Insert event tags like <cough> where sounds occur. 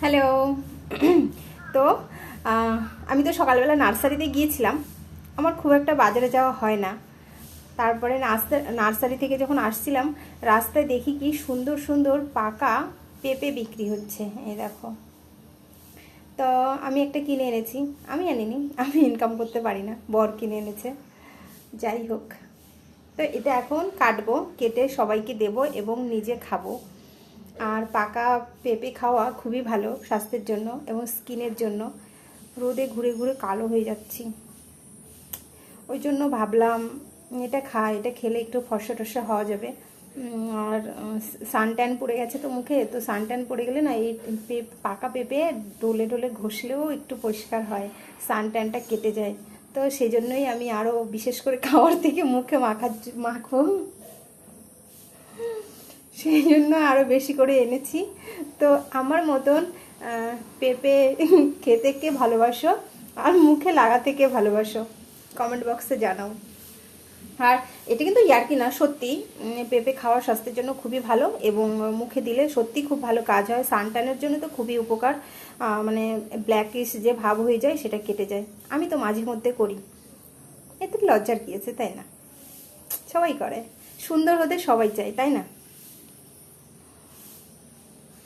Hello. <clears throat> তো আমি তো সকালবেলা নার্সারিতে গিয়েছিলাম। আমার খুব একটা বাজারে যাওয়া হয় না। তারপরে নার্সা- নার্সারি থেকে যখন আসছিলাম, রাস্তায় দেখি কি সুন্দর সুন্দর পাকা পেঁপে বিক্রি হচ্ছে। এই দেখো। তো, আমি একটা কিনে এনেছি। আমি আনিনি, আমি ইনকাম করতে পারি না। বর কিনে এনেছে। যাই হোক। তো এটা এখন কাটবো, কেটে সবাইকে দেব এবং নিজে খাব। আর পাকা পেঁপে খাওয়া খুবই ভালো স্বাস্থ্যের জন্য এবং স্কিনের জন্য। রোদে ঘুরে ঘুরে কালো হয়ে যাচ্ছি। ওই জন্য ভাবলাম, এটা খা, এটা খেলে একটু ফর্সা টর্সা হওয়া যাবে। আর সানট্যান পড়ে গেছে তো মুখে, তো সানট্যান পড়ে গেলে না, এই পাকা পেঁপে ডোলে ডোলে ঘষলেও একটু পরিষ্কার হয় সানট্যানটা কেটে যায়। তো সেই জন্যই আমি আরও বিশেষ করে খাওয়ার থেকে মুখে মাখা মাখবো সেই জন্য আরও বেশি করে এনেছি। তো আমার মতন পেঁপে <laughs> খেতে কে ভালোবাসো আর মুখে লাগাতে কে ভালোবাসো? কমেন্ট বক্সে জানাও। আর এটা কিন্তু ইয়ার্কি না, সত্যি। পেঁপে খাওয়া স্বাস্থ্যের জন্য খুবই ভালো এবং মুখে দিলে সত্যি খুব ভালো কাজ হয়। সানটানের জন্য তো খুবই উপকার। মানে ব্ল্যাকিশ যে ভাব হয়ে যায় সেটা কেটে যায়। আমি তো মাঝে মধ্যে করি। এতে লজ্জার কি আছে, তাই না? সবাই করে। সুন্দর হতে সবাই চায়, তাই না?